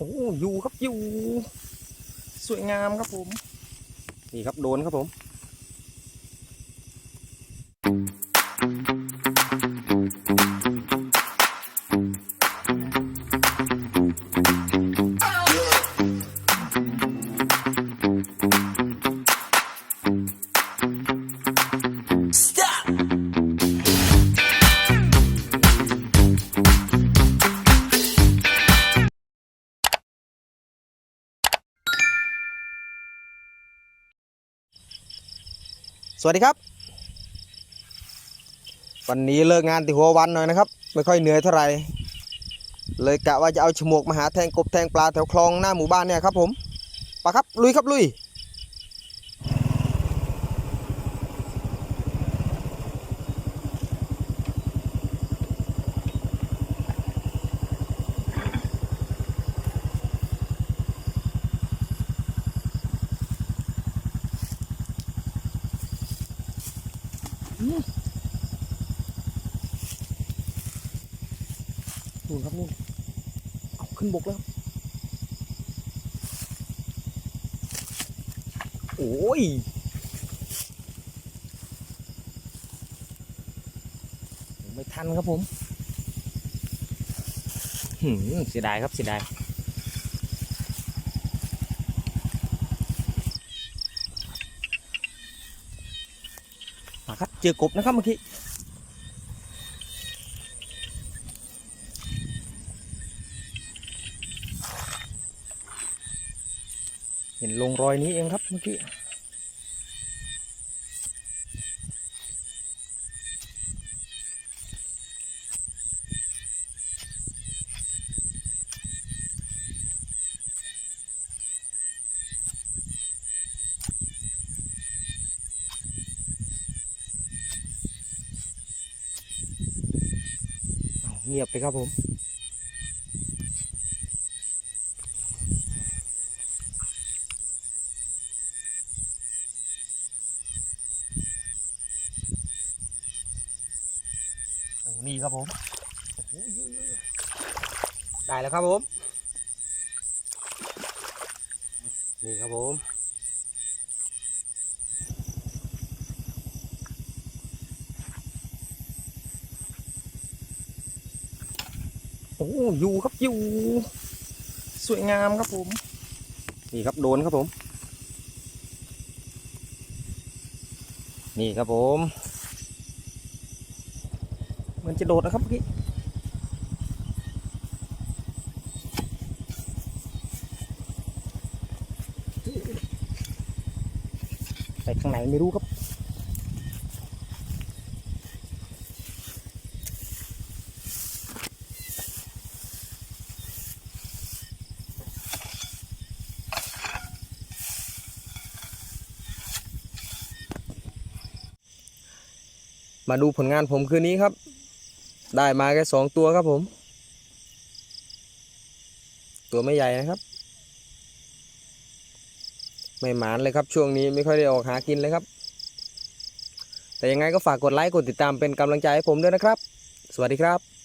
โอ้อยู่ครับอยู่ สวยงามครับผม นี่ครับโดนครับผม สวัสดีครับ วันนี้เลิกงานติหัววันหน่อยนะครับ ไม่ค่อยเหนื่อยเท่าไหร่เลยกะว่าจะเอาฉมวกมาหาแทงกบแทงปลาแถวคลองหน้าหมู่บ้านเนี่ยครับผมไปะครับลุยครับลุย นู่นครับนู่นเอาขึ้นบกแล้ว โอ้ยไม่ทันครับผมหืมเสียดายครับเสียดาย มาครับ เจอกบนะครับเมื่อกี้เห็นลงรอยนี้เองครับเมื่อกี้ เงียบไปครับผม นี่ครับผม ได้แล้วครับผม นี่ครับผม โอ้อยู่ครับอยู่ สวยงามครับผม นี่ครับโดนครับผม นี่ครับผมเหมือนจะโดดนะครับเมื่อกี้ไปข้างไหนไม่รู้ครับ มาดูผลงานผมคืนนี้ครับ ได้มาแค่สองตัวครับผม ตัวไม่ใหญ่นะครับ ไม่หมานเลยครับช่วงนี้ไม่ค่อยได้ออกหากินเลยครับ แต่ยังไงก็ฝากกดไลค์กดติดตามเป็นกำลังใจให้ผมด้วยนะครับ สวัสดีครับ